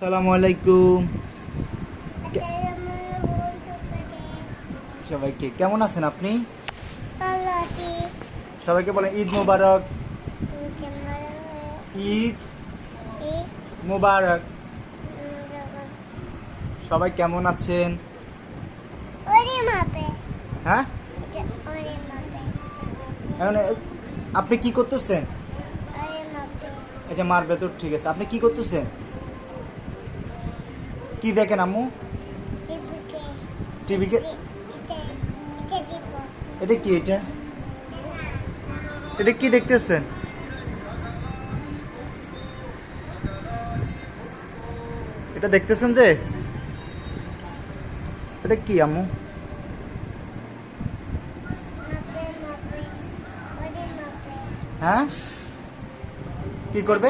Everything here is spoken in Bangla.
আসসালামু আলাইকুম। সবাইকে কেমন আছেন আপনি? সবাইকে বলেন ঈদ মোবারক। ঈদ মোবারক। সবাই কেমন আছেন? হ্যাঁ? এখন আপনি কি করতেছেন? যে মার ভেতর ঠিক আছে আপনি কি করতেছেন? কি দেখেন আম্মু? টিভিকে এটা কি এটা? এটা কি দেখতেছেন? এটা দেখতেছেন যে? এটা কি আম্মু? হ্যাঁ? কি করবে?